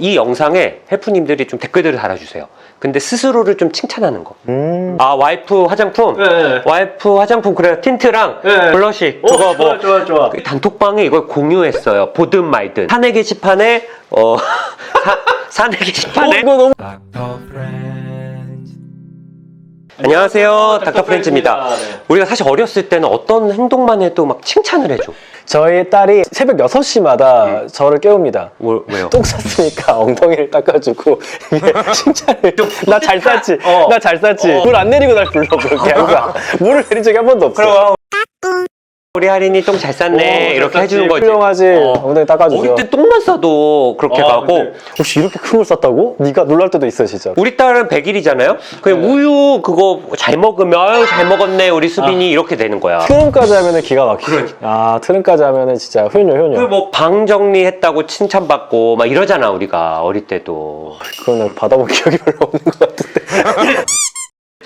이 영상에 해프님들이 좀 댓글들을 달아주세요. 근데 스스로를 좀 칭찬하는 거. 음. 아 와이프 화장품. 네. 와이프 화장품 그래 틴트랑 네. 블러쉬 오, 그거 뭐 좋아, 좋아, 좋아. 그 단톡방에 이걸 공유했어요. 보든 말든 사내 게시판에 어 사, 사내 게시판에 이거 너무 안녕하세요 닥터 프렌즈입니다. 네. 우리가 사실 어렸을 때는 어떤 행동만 해도 막 칭찬을 해줘. 저희 딸이 새벽 6시마다 음. 저를 깨웁니다. 뭐, 왜요? 똥 쌌으니까 엉덩이를 닦아주고 이게 칭찬을 나 잘 쌌지 어. 나 잘 쌌지 어. 물안 내리고 날 불러 그렇게 항상 물을 내린 적이 한 번도 없어 그럼 우리 할인이 똥 잘 쌌네 오, 잘 이렇게 쌌지. 해주는 거지. 훌륭하지 어. 엉덩이 닦아주죠 어릴 때 똥만 싸도 그렇게 아, 가고 근데- 혹시 이렇게 큰 걸 쌌다고? 네가 놀랄 때도 있어 진짜 우리 딸은 100일이잖아요. 그냥 네. 우유 그거 잘 먹으면 아유 잘 먹었네 우리 수빈이 이렇게 되는 거야. 트름까지 하면은 기가 막히지 아 트름까지 하면은 진짜 효녀 효녀 그뭐방 정리했다고 칭찬받고 막 이러잖아 우리가 어릴 때도. 그거는 받아본 기억이 별로 없는 것 같은데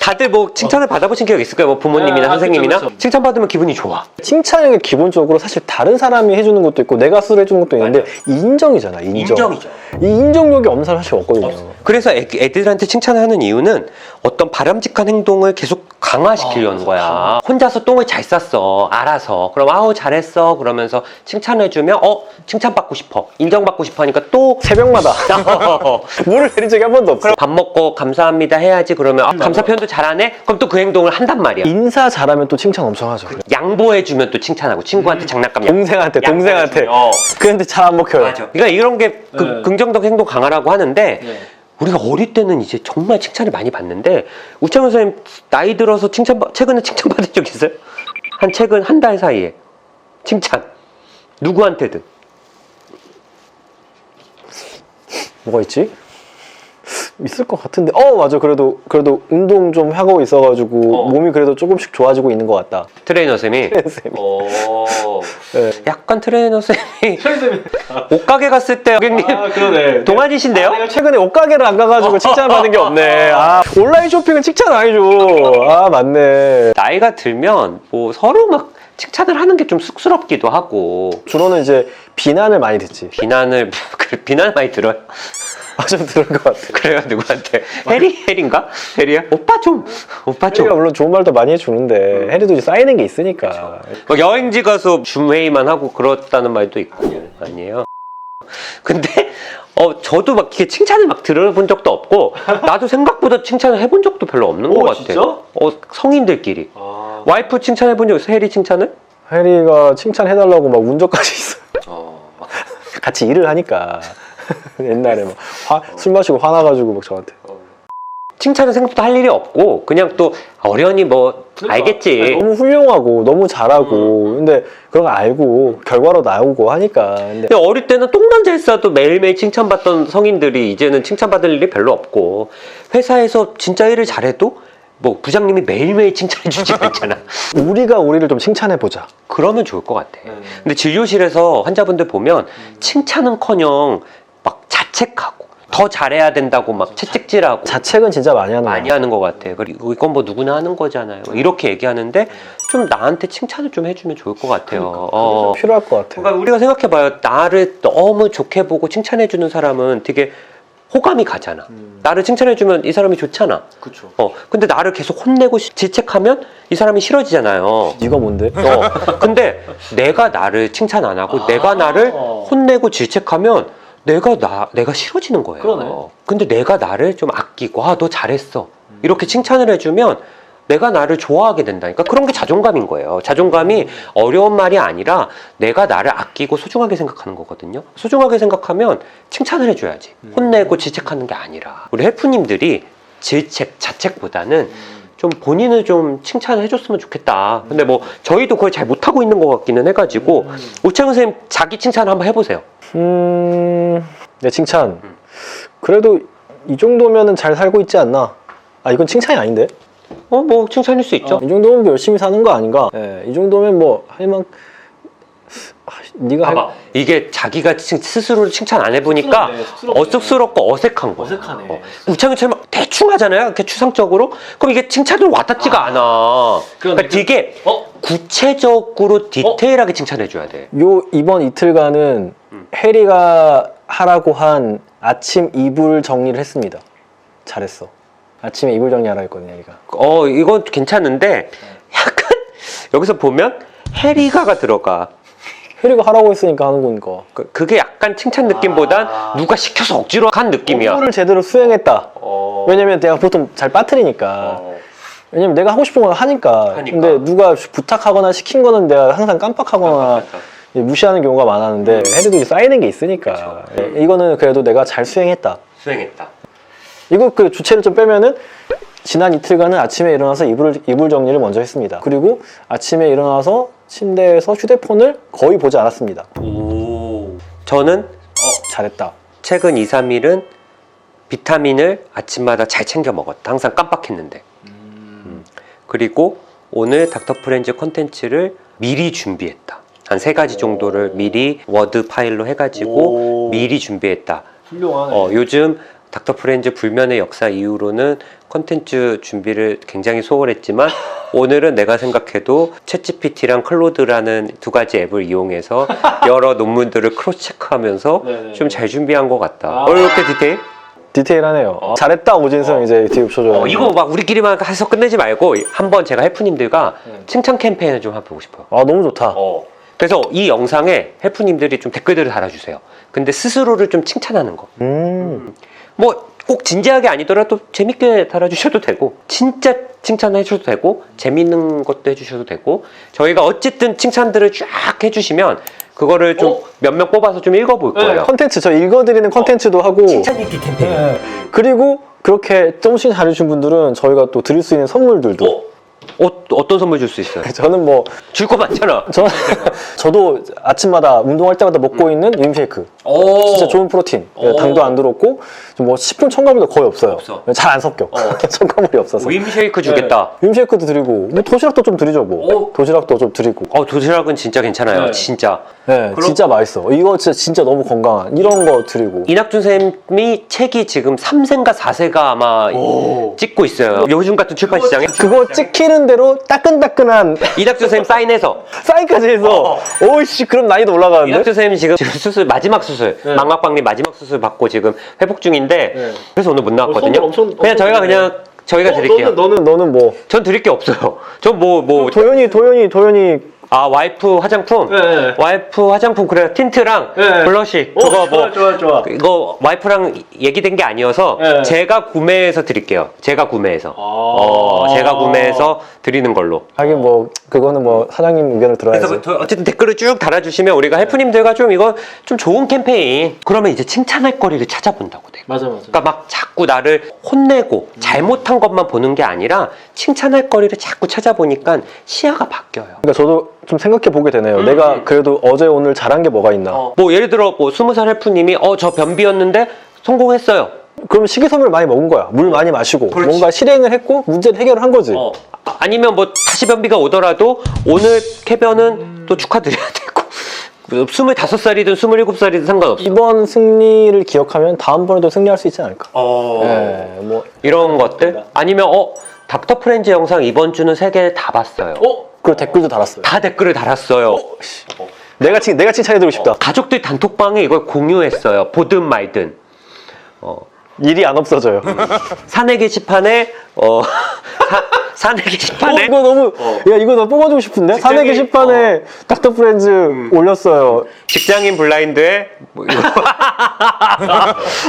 다들 뭐 칭찬을 받아보신 기억 있을 거예요. 뭐 부모님이나 아, 선생님이나 그쵸, 그쵸. 칭찬받으면 기분이 좋아. 칭찬이 기본적으로 사실 다른 사람이 해주는 것도 있고 내가 스스로 해주는 것도 있는데 인정이잖아 인정 이 인정력이 없는 사람 사실 없거든요 그래서 애, 애들한테 칭찬하는 이유는 어떤 바람직한 행동을 계속 강화시키려는 아, 거야. 혼자서 똥을 잘 쌌어. 알아서. 그럼 아우 잘했어. 그러면서 칭찬해주면 어 칭찬받고 싶어. 인정받고 싶어 하니까 또 새벽마다 물을 내린 적이 한 번도 없어 그럼 밥 먹고 감사합니다 해야지 그러면 아, 감사 표현도 잘 하네? 그럼 또 그 행동을 한단 말이야. 인사 잘하면 또 칭찬 엄청 하죠. 양보해주면 또 칭찬하고 친구한테 장난감 양- 동생한테 동생한테 양보해주면, 어, 그런데 잘 안 먹혀요. 맞아. 그러니까 이런 게 그- 네. 긍정적 행동 강화라고 하는데 네. 우리가 어릴 때는 이제 정말 칭찬을 많이 받는데 우창현 선생님 나이 들어서 칭찬 받- 최근에 칭찬 받은 적 있어요? 한 최근 한 달 사이에 칭찬. 누구한테든. 뭐가 있지? 있을 것 같은데 어 맞아 그래도 그래도 운동 좀 하고 있어가지고 어. 몸이 그래도 조금씩 좋아지고 있는 것 같다 트레이너 쌤이 쌤이. 오 네. 약간 트레이너 쌤이 선생님. 옷가게 갔을 때 고객님 아, 그러네. 동안이신데요? 내가 최근에 옷가게를 안 가가지고 칭찬 받은 게 없네 아 온라인 쇼핑은 칭찬 안 해줘 아 맞네 나이가 들면 뭐 서로 막 칭찬을 하는 게 좀 쑥스럽기도 하고 주로는 이제 비난을 많이 듣지 비난을 그 비난 많이 들어요. 아 좀 들은 것 같아. 그래요? 누구한테? 해리? 해리인가? 해리야? 오빠 좀 오빠 좀. 해리가 물론 좋은 말도 많이 해주는데 해리도 이제 쌓이는 게 있으니까. 막 여행지 가서 줌 회의만 하고 그렇다는 말도 있고 아니에요. 근데 어 저도 막 이렇게 칭찬을 막 들어본 적도 없고 나도 생각보다 칭찬을 해본 적도 별로 없는 오, 것 같아. 진짜? 어 성인들끼리. 아. 와이프 칭찬해 본 적 있어? 해리 칭찬을? 해리가 칭찬해달라고 막 운전까지 있어 어. 같이 일을 하니까 옛날에 막술 마시고 화나가지고 막 저한테 칭찬은 생각보다 할 일이 없고 그냥 또 어련히 뭐 그러니까. 알겠지. 너무 훌륭하고 너무 잘하고 근데 그런 거 알고 결과로 나오고 하니까 근데 근데 어릴 때는 똥만 잘 싸도 매일매일 칭찬받던 성인들이 이제는 칭찬받을 일이 별로 없고 회사에서 진짜 일을 잘해도 뭐 부장님이 매일매일 칭찬해 주지 않잖아. 우리가 우리를 좀 칭찬해 보자. 그러면 좋을 것 같아. 네. 근데 진료실에서 환자분들 보면 칭찬은커녕 막 자책하고 더 잘해야 된다고 막 채찍질하고 자책은 진짜 많이 하는 많이 거야. 하는 것 같아. 그리고 이건 뭐 누구나 하는 거잖아요. 이렇게 얘기하는데 좀 나한테 칭찬을 좀 해주면 좋을 것 같아요. 어. 필요할 것 같아. 그러니까 우리가 생각해봐요. 나를 너무 좋게 보고 칭찬해주는 사람은 되게 호감이 가잖아. 음. 나를 칭찬해주면 이 사람이 좋잖아. 그쵸. 어, 근데 나를 계속 혼내고 시- 질책하면 이 사람이 싫어지잖아요. 네가 뭔데? 어, 근데 내가 나를 칭찬 안 하고 아. 내가 나를 혼내고 질책하면 내가 나 내가 싫어지는 거예요. 그러네. 근데 내가 나를 좀 아끼고 아 너 잘했어 이렇게 칭찬을 해주면 내가 나를 좋아하게 된다니까 그런 게 자존감인 거예요. 자존감이 어려운 말이 아니라 내가 나를 아끼고 소중하게 생각하는 거거든요. 소중하게 생각하면 칭찬을 해줘야지. 혼내고 질책하는 게 아니라 우리 헬프님들이 질책 자책보다는 좀 본인을 좀 칭찬을 해줬으면 좋겠다. 근데 뭐 저희도 그걸 잘 못하고 있는 것 같기는 해가지고 오창훈 선생님 자기 칭찬 한번 해보세요. 음, 내 칭찬. 그래도 이 정도면은 잘 살고 있지 않나? 아 이건 칭찬이 아닌데? 어 뭐 칭찬일 수 있죠. 이 정도면 뭐 열심히 사는 거 아닌가? 예, 이 정도면 뭐 할만. 아, 네가 할... 봐봐 이게 자기가 칭- 스스로를 칭찬 안 해보니까 쑥스럽네, 쑥스럽네. 어색스럽고 어색한 거야. 어색하네. 어. 우창훈처럼 대충 하잖아요. 이렇게 추상적으로. 그럼 이게 칭찬으로 와닿지가 아. 않아. 그러니까 되게 어? 구체적으로 디테일하게 칭찬해줘야 돼. 요 이번 이틀간은 음. 해리가 하라고 한 아침 이불 정리를 했습니다. 잘했어. 아침에 이불 정리하라 했거든요, 얘가. 어 이건 괜찮은데 약간 여기서 보면 해리가가 들어가. 혜리가 하라고 했으니까 하는 거니까. 그- 그게 약간 칭찬 느낌보단 아. 누가 시켜서 억지로 한 느낌이야. 업무를 제대로 수행했다. 어. 왜냐면 내가 보통 잘 빠뜨리니까. 어. 왜냐면 내가 하고 싶은 건 하니까. 하니까. 근데 누가 부탁하거나 시킨 거는 내가 항상 깜빡하거나. 이제 무시하는 경우가 많았는데 해리도 이제 쌓이는 게 있으니까. 예, 이거는 그래도 내가 잘 수행했다. 수행했다. 이거 그 주체를 좀 빼면은 지난 이틀간은 아침에 일어나서 이불, 이불 정리를 먼저 했습니다. 그리고 아침에 일어나서 침대에서 휴대폰을 거의 보지 않았습니다. 오. 저는 잘했다. 최근 2, 3일은 비타민을 아침마다 잘 챙겨 먹었다. 항상 깜빡했는데. 음. 그리고 오늘 닥터 프렌즈 컨텐츠를 미리 준비했다. 한 세 가지 정도를 미리 워드 파일로 해가지고 오. 미리 준비했다. 훌륭하네. 어, 요즘 닥터 프렌즈 불면의 역사 이후로는 컨텐츠 준비를 굉장히 소홀했지만 오늘은 내가 생각해도 챗GPT랑 클로드라는 두 가지 앱을 이용해서 여러 논문들을 크로스 체크하면서. 좀 잘 준비한 것 같다. 아. 어, 이렇게 디테일? 디테일하네요. 어. 잘했다 오진성 어. 이제 뒤에 붙여줘요. 어, 이거 막 우리끼리만 해서 끝내지 말고 한번 제가 해프님들과 네. 칭찬 캠페인을 좀 해보고 싶어요. 아 너무 좋다. 어. 그래서 이 영상에 해프님들이 좀 댓글들을 달아주세요. 근데 스스로를 좀 칭찬하는 거. 음. 뭐 꼭 진지하게 아니더라도 재밌게 달아주셔도 되고 진짜 칭찬해 주셔도 되고 재밌는 것도 해주셔도 되고 저희가 어쨌든 칭찬들을 쫙 해주시면 그거를 좀 몇 명 뽑아서 좀 읽어볼 거예요. 네, 컨텐츠 저 읽어드리는 컨텐츠도 하고 칭찬 읽기 캠페인. 네. 그리고 그렇게 조금씩 잘해주신 분들은 저희가 또 드릴 수 있는 선물들도 어? 어, 어떤 선물 줄 수 있어요? 저는 뭐 줄 거 많잖아. 저, 저도 아침마다 운동할 때마다 먹고 있는 임쉐이크 오. 진짜 좋은 프로틴 예, 오. 당도 안 들었고 좀뭐 식품 첨가물도 거의 없어요 없어. 잘 안 섞여 어. 첨가물이 없어서 윈 쉐이크 주겠다. 네. 임쉐이크도 드리고 뭐 도시락도 좀 드리죠 뭐 오. 도시락도 좀 드리고 어 도시락은 진짜 괜찮아요. 네. 진짜. 네, 그럼- 진짜 맛있어 이거 진짜 진짜 너무 건강한 이런 거 드리고 이낙준 쌤이 책이 지금 3세인가 4세가 아마 오. 찍고 있어요. 요즘 같은 출판 시장에 그거 찍히는 대로 따끈따끈한 이낙준 쌤 사인해서 사인까지 해서 오이씨 그럼 난이도 올라가는데 이낙준 쌤이 지금, 지금 수술 마지막 수술 네. 망막박리 마지막 수술 받고 지금 회복 중인데 네. 그래서 오늘 못 나왔거든요. 어, 엄청- 엄청- 그냥 저희가 엄청 그냥 저희가 어, 드릴게요. 너는 너는 너는 뭐 전 드릴 게 없어요. 전 뭐 뭐 도현이 도현이 도현이 아 와이프 화장품 네. 와이프 화장품 그래 틴트랑 네. 블러쉬 그거 뭐 좋아 좋아 이거 와이프랑 얘기된 게 아니어서 네. 제가 구매해서 드릴게요. 제가 구매해서. 아. 어, 제가 구매해서 드리는 걸로. 하긴 뭐 그거는 뭐 사장님 의견을 들어야지 그래서 뭐 어쨌든 댓글을 쭉 달아주시면 우리가 해프님들과 좀 이거 좀 좋은 캠페인. 그러면 이제 칭찬할 거리를 찾아본다고 돼. 맞아 맞아 그러니까 막 자꾸 나를 혼내고 잘못한 것만 보는 게 아니라 칭찬할 거리를 자꾸 찾아보니까 시야가 바뀌어요. 그러니까 저도 좀 생각해 보게 되네요. 내가 그래도 어제 오늘 잘한 게 뭐가 있나. 뭐 예를 들어 뭐 스무 살 해프님이 어 저 변비였는데 성공했어요. 그럼 식이섬유를 많이 먹은 거야. 물 많이 마시고 그렇지. 뭔가 실행을 했고 문제를 해결을 한 거지. 어. 아, 아니면 뭐 다시 변비가 오더라도 오늘 쾌변은 또 축하드려야 되고 뭐 스물다섯 살이든 스물일곱 살이든 상관없어. 이번 승리를 기억하면 다음번에도 승리할 수 있지 않을까. 어. 네, 뭐 이런 것들 아니면 어 닥터 프렌즈 영상 이번 주는 세 개 다 봤어요. 그리고 댓글도 달았어요. 다 댓글을 달았어요. 내가 칭 내가 칭찬해드리고 싶다. 가족들 단톡방에 이걸 공유했어요. 보든 말든. 어, 일이 안 없어져요. 사내 게시판에 어 사, 사내 어, 게시판에 이거 너무 야 이거 나 뽑아주고 싶은데 사내 직장인- 게시판에 닥터 프렌즈 올렸어요. 직장인 블라인드에 뭐 이거.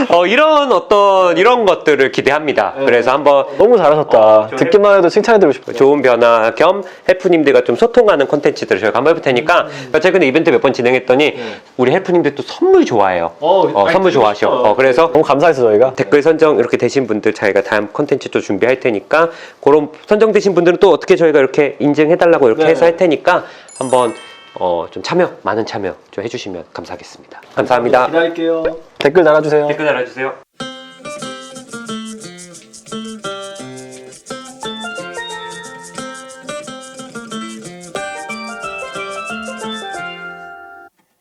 어, 이런 어떤 이런 것들을 기대합니다. 그래서 한번 너무 잘하셨다. 어, 저 듣기만 해도 칭찬해드리고 싶어요. 좋은 변화 겸 해프님들과 좀 소통하는 콘텐츠들을 저희가 한번 해볼 테니까 음. 최근에 이벤트 몇 번 진행했더니 우리 해프님들 또 선물 좋아해요. 어, 선물 좋아하셔. 어, 그래서 너무 감사해서 저희가 댓글 선정 이렇게 되신 분들 저희가 다음 콘텐츠 또 준비 할 테니까 그런 선정되신 분들은 또 어떻게 저희가 이렇게 인증해달라고 이렇게 네. 해서 할 테니까 한번 어, 좀 참여 많은 참여 좀 해주시면 감사하겠습니다. 감사합니다. 기다릴게요. 댓글 달아주세요. 댓글 달아주세요.